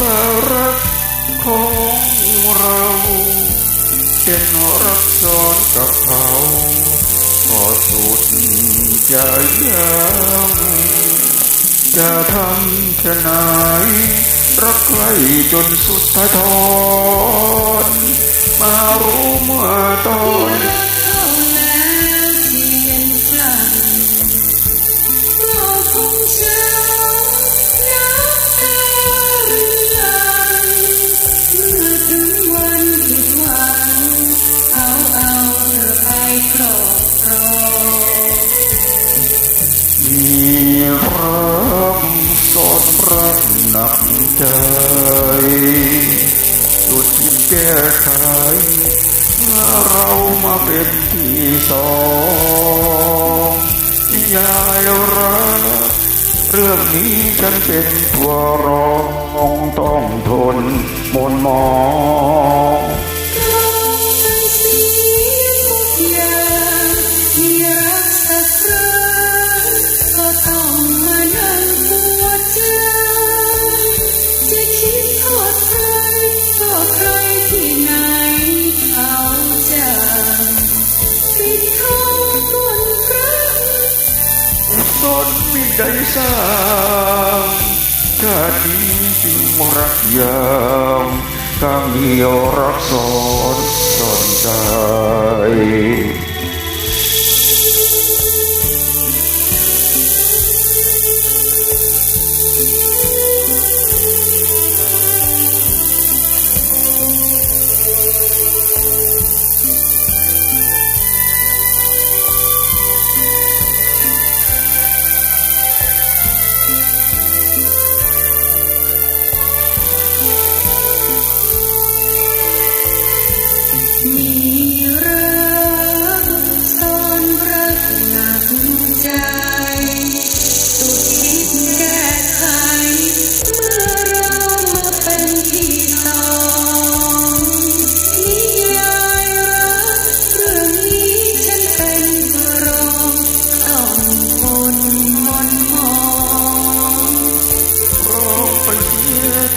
ว่ารักของเราเป็นรักซ้อนกับเขาก็สุดจะยังจะทำจะไหนรักใครจนสุดท้ายทอนมารู้เมื่อตอน ใจสุดที่แก้ไขเมื่อเรามาเป็นที่สองยายรักเรื่องนี้ฉันเป็นตัวรอง สนมิได้สร้างชาตินี้จึงรักยามข้างเดียวรักสอนสอนใจ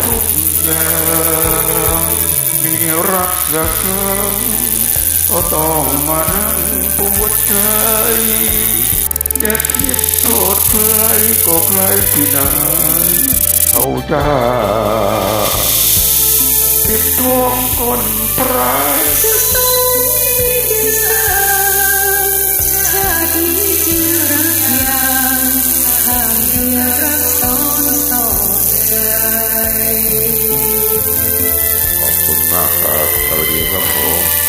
ทุกอย่างมีรักสักครั้งก็ต้องมานั่งปวดใจจะคิดโทษใครก็ใครที่ไหนเอาจะปิดทวงคนประ ข